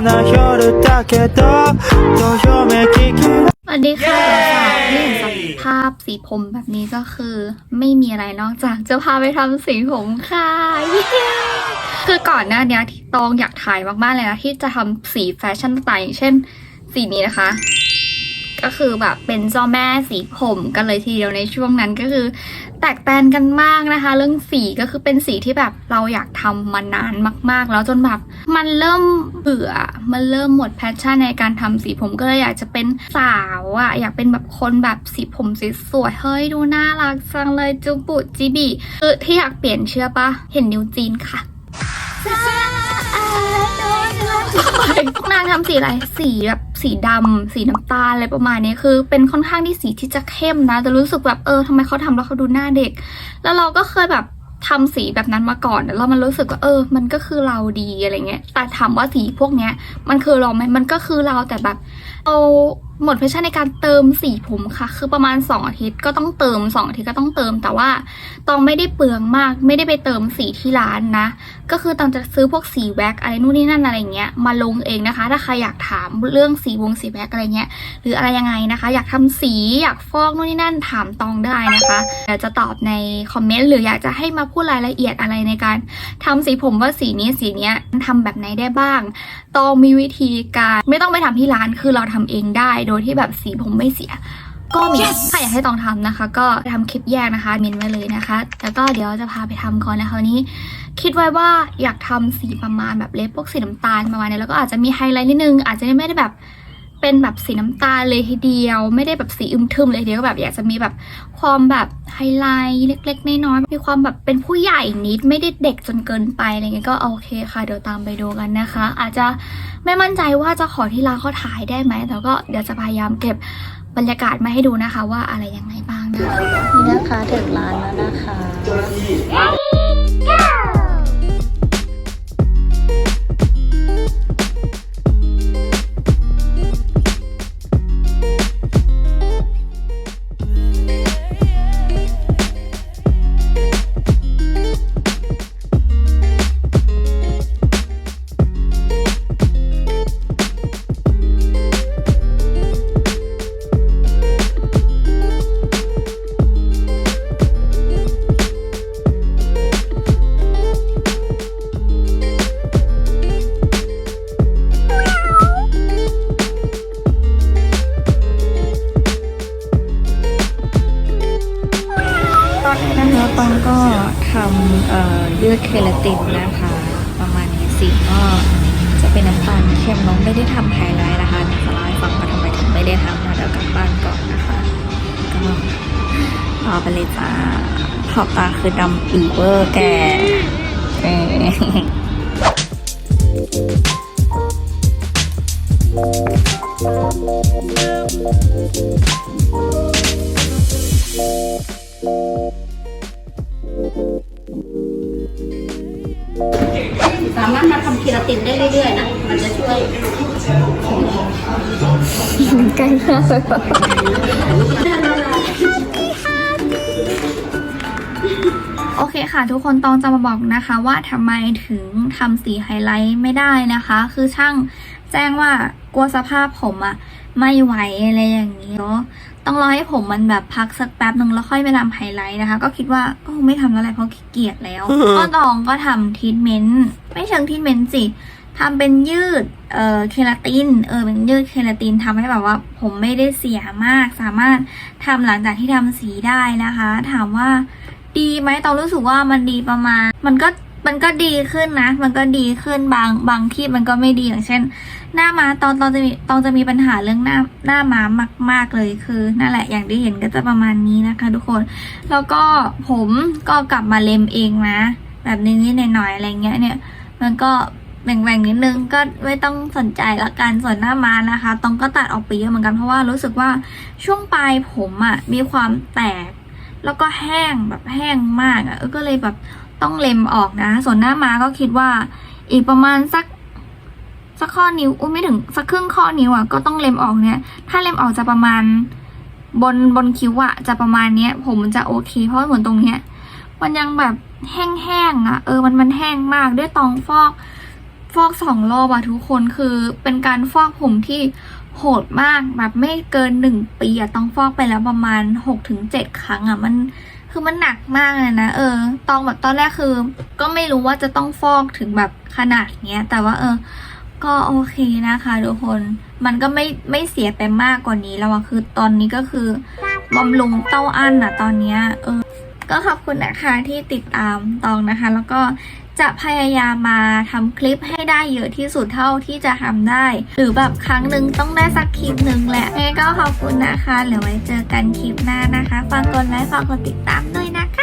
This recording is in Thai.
な夜だけどどよめきき สวัสดีค่ะสาวๆที่เห็นสภาพสีผมแบบนี้ก็คือ ไม่มีอะไรนอกจากจะพาไปทำสีผมค่ะเย้คือก่อนหน้านี้ที่ตองอยากถ่ายมากๆเลยนะที่จะทำสีแฟชั่นต่างๆอย่างเช่น สีนี้นะคะ ก็คือแบบเป็นเจ้าแม่สีผมกันเลยทีเดียวในช่วงนั้นก็คือ แตกแตนกันมากนะคะ เรื่องสีก็คือเป็นสีที่แบบเราอยากทำมานานมาก ๆ แล้วจนแบบมันเริ่มเบื่อมันเริ่มหมดแพชชั่นในการทำสีผมก็เลยอยากจะเป็นสาวอะอยากเป็นแบบคนแบบสีผมสวยๆเฮ้ยดูน่ารักจังเลยจุบุจิบิคือที่อยากเปลี่ยนเชื่อปะเห็นนิวจีนค่ะ นางทำสีอะไร สีแบบสีดำสีน้ำตาลอะไรประมาณนี้คือ เป็นค่อนข้างที่สีที่จะเข้มนะ แต่รู้สึกแบบเออทำไมเขาทำแล้วเขาดูหน้าเด็ก แล้วเราก็เคยแบบทำสีแบบนั้นมาก่อนแล้วมันรู้สึกว่าเออ มันก็คือเราดีอะไรเงี้ย แต่ถามว่าสีพวกเนี้ย มันคือเราไหมมันก็คือเราแต่แบบเอาหมดแพชชั่นในการเติมสีผมค่ะ คือประมาณ 2 อาทิตย์ก็ต้องเติม 2 อาทิตย์ก็ต้องเติม แต่ว่าตองไม่ได้เปลืองมาก ไม่ได้ไปเติมสีที่ร้านนะ ก็คือตองจะซื้อพวกสีแว็กอะไรนู่นนี่นั่นอะไรเงี้ยมาลงเองนะคะ ถ้าใครอยากถามเรื่องสีวงสีแว็กอะไรเงี้ย หรืออะไรยังไงนะคะ อยากทำสีอยากฟอกนู่นนี่นั่นถามตองได้นะคะเดี๋ยวจะตอบในคอมเมนต์หรืออยากจะให้มาพูดรายละเอียดอะไรในการทำสีผมว่าสีนี้สีเนี้ยทำแบบไหนได้บ้าง ตองมีวิธีการไม่ต้องไปทำที่ร้านคือเราทำเองได้โดยที่แบบสีผมไม่เสีย ก็มีถ้าอยากให้ตองทำนะคะ ก็ทำคลิปแยกนะคะเมนไว้เลยนะคะแล้วก็เดี๋ยวจะพาไปทำก่อนนะคะวันนี้ คิดไว้ว่าอยากทำสีประมาณแบบเล็บพวกสีน้ำตาลประมาณนี้แล้วก็อาจจะมีไฮไลท์นิดนึงอาจจะไม่ได้แบบ เป็นแบบสีน้ำตาลเลยทีเดียว ไม่ได้แบบสีอึมทึมเลยทีเดียวก็แบบอยากจะมีแบบความแบบไฮไลท์เล็กๆน้อยๆมีความแบบเป็นผู้ใหญ่นิดไม่ได้เด็กจนเกินไปอะไรเงี้ยก็โอเคค่ะเดี๋ยวตามไปดูกันนะคะ อาจจะไม่มั่นใจว่าจะขอที่ร้านเขาถ่ายได้ไหมแต่ก็เดี๋ยวจะพยายามเก็บบรรยากาศมาให้ดูนะคะว่าอะไรยังไงบ้างนะคะนี่นะคะถึงร้านแล้วนะคะ นะคะปังก็ทำเอ่อเลืดเคลาตินนะคะ ประมาณนี้สีก็จะเป็นน้ำตาลเข้มน้องไม่ได้ทำไฮไลท์นะคะเดี๋ยวจะเล่าให้ฟังว่าทำไมถึงไม่ได้ทำนะเดี๋ยวกลับบ้านก่อนนะคะก็ต่อไปเลยจ้าขอบตาคือดำปีเวอร์แกเออ คีราตินได้เรื่อยๆนะ มันจะช่วยใกล้มากเลยค่ะโอเคค่ะ ทุกคนตองจะมาบอกนะคะว่าทำไมถึงทำสีไฮไลท์ไม่ได้นะคะ คือช่างแจ้งว่ากลัวสภาพผมอะ ไม่ไหวอะไรอย่างนี้เนาะต้องรอให้ผมมันแบบพักสักแป๊บหนึ่งแล้วค่อยไปทำไฮไลท์นะคะ ก็คิดว่าก็คงไม่ทำแล้วแหละเพราะขี้เกียจแล้ว ก็ตองก็ทำทีทเมนต์ไม่เชิงทีทเมนต์สิทำเป็นยืดเอ่อเคลาตินเออเป็นยืดเคลาตินทำให้แบบว่า ผมไม่ได้เสียมาก สามารถทำหลังจากที่ทำสีได้นะคะ ถามว่าดีไหมตองรู้สึกว่ามันดีประมาณ มันก็ มันก็ดีขึ้นนะ มันก็ดีขึ้นบางบางที่มันก็ไม่ดีอย่างเช่น หน้าม้าตอนตอนจะมีตองจะมีปัญหาเรื่องหน้าหน้าม้ามากๆเลยคือนั่นแหละอย่างที่เห็นก็จะประมาณนี้นะคะ ทุกคน แล้วก็ผมก็กลับมาเล็มเองนะ แบบนิดๆหน่อยๆอะไรเงี้ยเนี่ย มันก็แบ่งๆนิดนึงก็ไม่ต้องสนใจละกันส่วนหน้าม้านะคะ ต้องก็ตัดออกไปเยอะเหมือนกันเพราะว่ารู้สึกว่าช่วงปลายผมอะ่ะมีความแตก แล้วก็แห้งแบบแห้งมากอะ่ะก็เลยแบบต้องเล็มออกนะ ส่วนหน้าม้าก็คิดว่า อีกประมาณสักสักข้อนิ้วอุ้ยไม่ถึงสักครึ่งข้อนิ้วอะ่ะก็ต้องเล็มออกเนี่ย ถ้าเล็มออกจะประมาณ บนบนคิ้วอะ่ะจะประมาณเนี้ย ผมมันจะโอเค เพราะว่าเหมือนตรงเนี้ย มันยังแบบแห้งๆอะ่ะ เออมันมันแห้งมากด้วยตองฟอก ฟอกสองรอบอะทุกคนคือเป็นการฟอกผมที่ โหดมากแบบไม่เกินหนึ่งปีอะต้องฟอกไปแล้วประมาณหกถึงเจ็ดครั้งอะมันคือมันหนักมากเลยนะเออ ตองแบบตอนแรกคือ ก็ไม่รู้ว่าจะต้องฟอกถึงแบบขนาดเนี้ย แต่ว่า เออ ก็โอเคนะคะทุกคน มันก็ไม่ไม่เสียไปมากกว่านี้แล้วอะคือตอนนี้ก็คือบำรุงเต้าอั้นอะตอนเนี้ยเออ ก็ขอบคุณนะคะที่ติดตามตองนะคะ แล้วก็ จะพยายามมาทำคลิปให้ได้เยอะที่สุดเท่าที่จะทำได้ หรือแบบครั้งหนึ่งต้องได้สักคลิปหนึ่งแหละยังไงก็ขอบคุณนะคะเดี๋ยวไว้เจอกันคลิปหน้านะคะฝากกดไลค์ฝากกดติดตามด้วยนะคะ